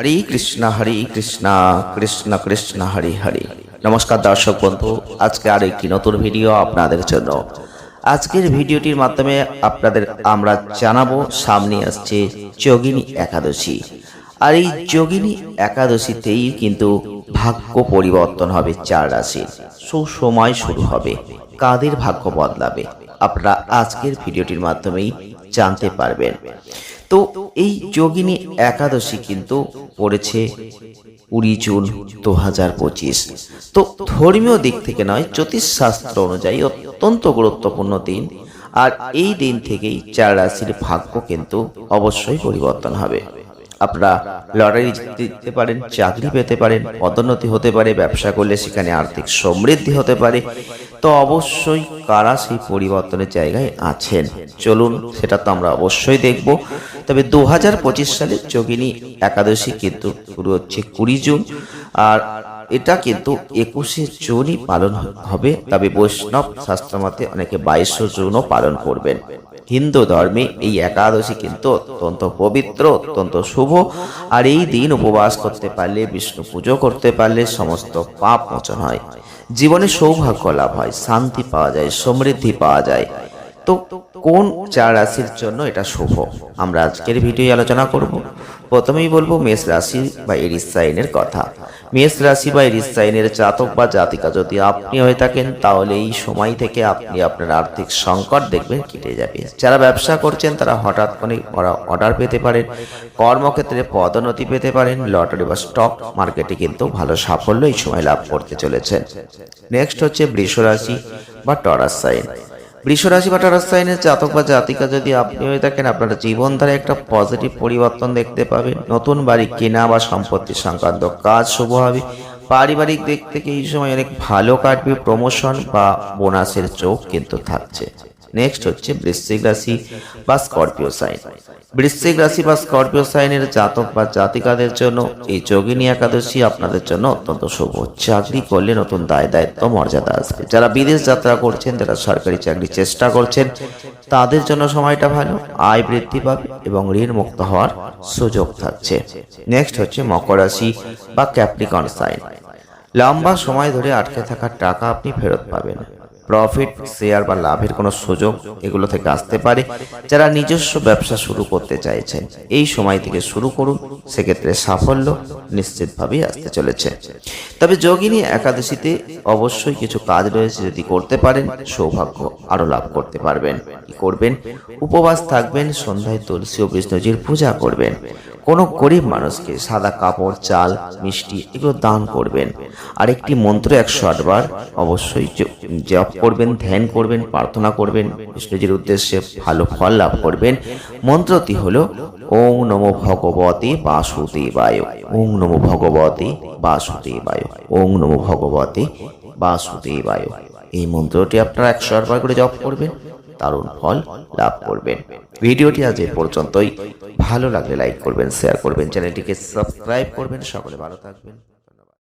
হরে কৃষ্ণ হরে কৃষ্ণ কৃষ্ণ কৃষ্ণ, হরে হরে। নমস্কার দর্শক বন্ধু, আজকে আর একটি নতুন ভিডিও আপনাদের জন্য। আজকের ভিডিওটির মাধ্যমে আপনাদের আমরা জানাব, সামনে আসছে যোগিনী একাদশী। আর এই যোগিনী একাদশীতেই কিন্তু ভাগ্য পরিবর্তন হবে চার রাশির। সুসময় শুরু হবে, কাদের ভাগ্য বদলাবে, আপনারা আজকের ভিডিওটির মাধ্যমেই জানতে পারবেন। তো এই যোগিনী একাদশী কিন্তু পড়েছে কুড়ি জুন দু হাজার পঁচিশ। তো ধর্মীয় দিক থেকে নয়, জ্যোতিষশাস্ত্র অনুযায়ী অত্যন্ত গুরুত্বপূর্ণ দিন। আর এই দিন থেকেই চার রাশির ভাগ্য কিন্তু অবশ্যই পরিবর্তন হবে। আপনারা লটারি দিতে পারেন, চাকরি পেতে পারেন, পদোন্নতি হতে পারে, ব্যবসা করলে সেখানে আর্থিক সমৃদ্ধি হতে পারে। তো অবশ্যই কারা সেই পরিবর্তনের জায়গায় আছেন? চলুন, সেটা তো আমরা অবশ্যই দেখব। তবে দু হাজার পঁচিশ সালে যোগিনী একাদশী কিন্তু শুরু হচ্ছে কুড়ি জুন, আর এটা কিন্তু একুশে জুনই পালন হবে। তবে বৈষ্ণব শাস্ত্রমতে অনেকে বাইশে জুনও পালন করবেন। হিন্দু ধর্মে এই একাদশী কিন্তু অত্যন্ত পবিত্র, অত্যন্ত শুভ। আর এই দিন উপবাস করতে পারলে, বিষ্ণু পুজো করতে পারলে সমস্ত পাপ মোচন হয়। জীবনে সৌভাগ্য লাভ হয়, শান্তি পাওয়া যায়, সমৃদ্ধি পাওয়া যায়। তো কোন চার রাশির জন্য এটা শুভ? আমরা আজকের ভিডিও আলোচনা করব। প্রথমেই বলব মেষ রাশি বা এরিস সাইনের কথা। মেষ রাশি বা এরিস সাইনের জাতক বা জাতিকা যদি আপনি হয়ে থাকেন, তাহলে এই সময় থেকে আপনি আপনার আর্থিক সংকট দেখবেন কেটে যাবে। যারা ব্যবসা করছেন, তারা হঠাৎ করে অর্ডার পেতে পারেন, কর্মক্ষেত্রে পদোন্নতি পেতে পারেন, লটারি বা স্টক মার্কেটে কিন্তু ভালো সাফল্য এই সময় লাভ করতে চলেছেন। নেক্সট হচ্ছে বৃষ রাশি বা টরাস সাইন। বৃষরাশি বা টারাসাইনের জাতক বা জাতিকা যদি আপনি হয়ে থাকেন, আপনার জীবনধারে একটা পজিটিভ পরিবর্তন দেখতে পাবেন। নতুন বাড়ি কেনা বা সম্পত্তি সংক্রান্ত কাজ শুভ হবে। পারিবারিক দিক থেকে এই সময় অনেক ভালো কাটবে প্রমোশন বা বোনাসের চোখ কিন্তু থাকছে। নেক্সট হচ্ছে বৃশ্চিক রাশি বা স্করপিও সাইন। বৃশ্চিক রাশি বা স্করপিও সাইনের জাতক বা জাতিকাদের জন্য এই যোগিনী একাদশী আপনাদের জন্য অত্যন্ত শুভ। চাকরি করলে নতুন দায়, দায়িত্ব, মর্যাদা আসবে। যারা বিদেশ যাত্রা করছেন, যারা সরকারি চাকরির চেষ্টা করছেন, তাদের জন্য সময়টা ভালো, আয় বৃদ্ধি পাবে এবং ঋণ মুক্ত হওয়ার সুযোগ থাকছে। নেক্সট হচ্ছে মকর রাশি বা ক্যাপ্রিকন সাইন লম্বা সময় ধরে আটকে থাকা টাকা আপনি ফেরত পাবেন। প্রফিট শেয়ার বা লাভের কোনো সুযোগ এগুলো থেকে আসতে পারে যারা নিজস্ব ব্যবসা শুরু করতে চাইছেন এই সময় থেকে শুরু করুন, সেক্ষেত্রে সাফল্য নিশ্চিতভাবেই আসতে চলেছে। তবে যোগিনী একাদশীতে অবশ্যই কিছু কাজ রয়েছে যদি করতে পারেন, সৌভাগ্য আরও লাভ করতে পারবেন। করবেন? উপবাস থাকবেন, সন্ধ্যায় তুলসী ও বিষ্ণুজির পূজা করবেন। কোনো গরিব মানুষকে সাদা কাপড়, চাল, মিষ্টি এগুলো দান করবেন। আর একটি মন্ত্র একশো আটবার অবশ্যই জপ করবেন, ধ্যান করবেন, প্রার্থনা করবেন বিষ্ণুজির উদ্দেশ্যে ভালো ফল লাভ করবেন। মন্ত্রটি হলো, ওং নমো ভগবতে বাসুদেবায়। ওং নমো ভগবতে বাসুদেবায়। ওং নমো ভগবতে বাসুদেবায়। এই মন্ত্রটি আপনারা একশো আটবার করে জপ করবেন, দারুণ ফল লাভ করবেন। ভিডিওটি আজ এ পর্যন্তই। ভালো লাগলে লাইক করবেন শেয়ার করবেন চ্যানেলটিকে সাবস্ক্রাইব করবেন সকলে ভালো থাকবেন।